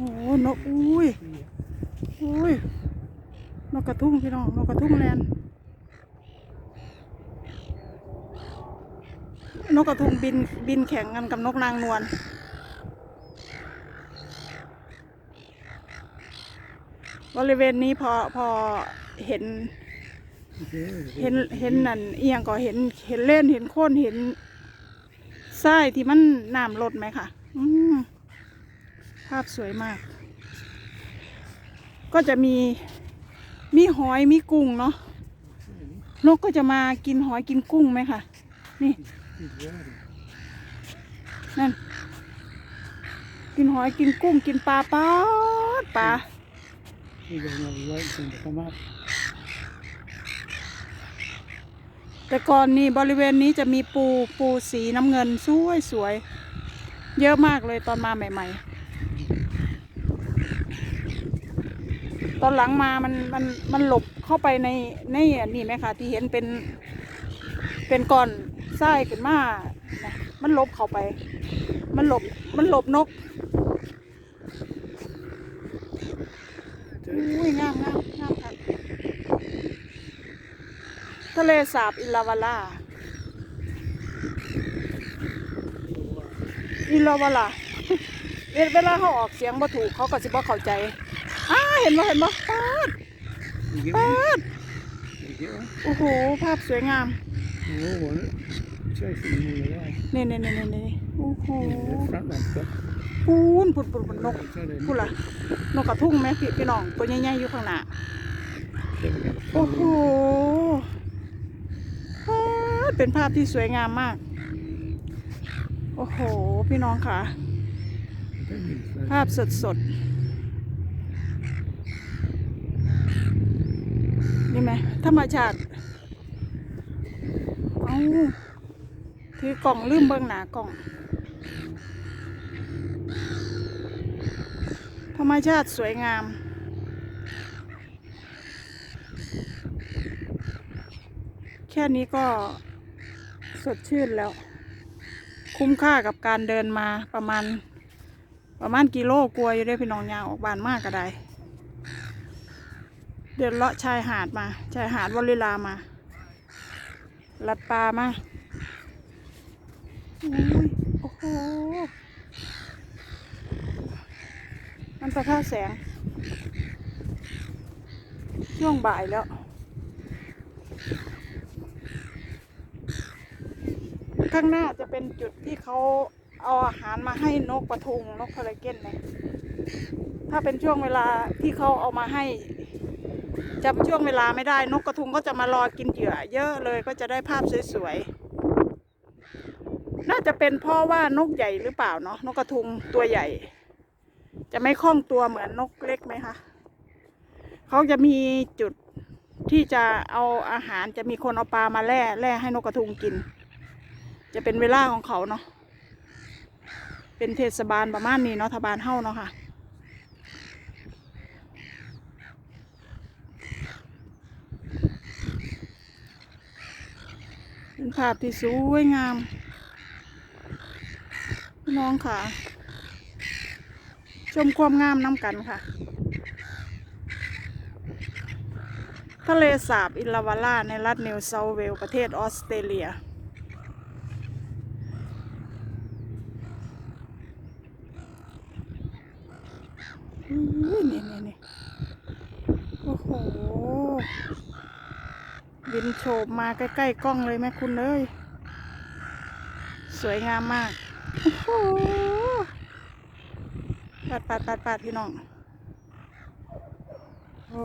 โอ้นกอุ้ยอุ้ยนกกระทุ่งพี่น้องนกกระทุ่งแลนนกกระทุ่งบินบินแข่งกันกับนกนางนวลบริเวณนี้พอพอเห็น เห็นเห็นนั่นเอียงก็เห็นเห็นเล่นเห็นโค่นเห็นทรายที่มันน้ำลดไหมค่ะ อืม ภาพสวยมาก ก็จะมีมีหอยมีกุ้งเนาะนกก็จะมากินหอยกินกุ้งไหมคะนี่นั่นกินหอยกินกุ้งกินปลาปลาปลาแต่ก่อนนี่บริเวณนี้จะมีปูปูสีน้ำเงินสวยสวย เยอะมากเลยตอนมาใหม่ ๆ ตอนหลังมามันมันมันหลบเข้าไปในในนี่ไหมคะที่เห็นเป็น เป็นก้อนทรายขึ้นมามันหลบเข้าไป มันหลบมันหลบนกอุ้ยงามงามงามค่ะทะเลสาบอิลาวาลาอิลาวาลาเวลาเขาออกเสียงบ่ถูกเขาก็สิบ่เข้าใจ เห็นบ่เห็นบ่ปาด You get ปา one? ด You get one? โอ้โห ภาพสวยงาม Oh, want it? Chasing you with that. นี่นี่นี่นี่นี่โอ้โห The front one's got. ปูนปุดปุดปุดนก It's got a พูดละนกกระทุ่งไหมพี่พี่น้อง ตัวใหญ่ๆอยู่ข้างหน้า There we go. โอ้โหปาดเป็นภาพที่สวยงามมาก โอ้โห พี่น้องค่ะ Don't use that. ภาพสดสดๆนี่ไหม ธรรมชาติเอาถือกล่องลืมเบิ้งหนากล่อง ธรรมชาติสวยงาม แค่นี้ก็สดชื่นแล้ว คุ้มค่ากับการเดินมาประมาณ ประมาณกิโลกลัวอยู่ได้พี่น้องยางออกบานมากก็ได้ เดินเลาะชายหาดมา ชายหาดวลิลามา ลัดปลามาโอ้โห มันประท่าแสง ช่วงบ่ายแล้วข้างหน้าจะเป็นจุดที่เขาเอาอาหารมาให้นกปะทุงนกพาราเกนเนี่ยถ้าเป็นช่วงเวลาที่เขาเอามาให้ จำช่วงเวลาไม่ได้นกกระทุงก็จะมารอกินเหยื่อ เยอะเลยก็จะได้ภาพสวยๆ น่าจะเป็นเพราะว่านกใหญ่หรือเปล่าเนาะนกกระทุงตัวใหญ่ จะไม่คล่องตัวเหมือนนกเล็กไหมคะเขาจะมีจุดที่จะเอาอาหารจะมีคนเอาปลามาแล่แล่ให้นกกระทุงกิน จะเป็นเวลาของเขาเนาะเป็นเทศบาลประมาณนี้เนาะทบาลเฮ้าเนาะค่ะ เป็นภาพที่สวยงามน้องค่ะ ชมความงามน้ำกันค่ะ ทะเลสาบอิลาวาล่าในรัฐนิวเซาเวลประเทศออสเตรเลียนี่นี่นี่โอ้โห บินโฉบมาใกล้ๆกล้องเลยแม่คุณเลย สวยงามมากโอ้โหปัดปัดปัดปัดพี่น้อง โอ้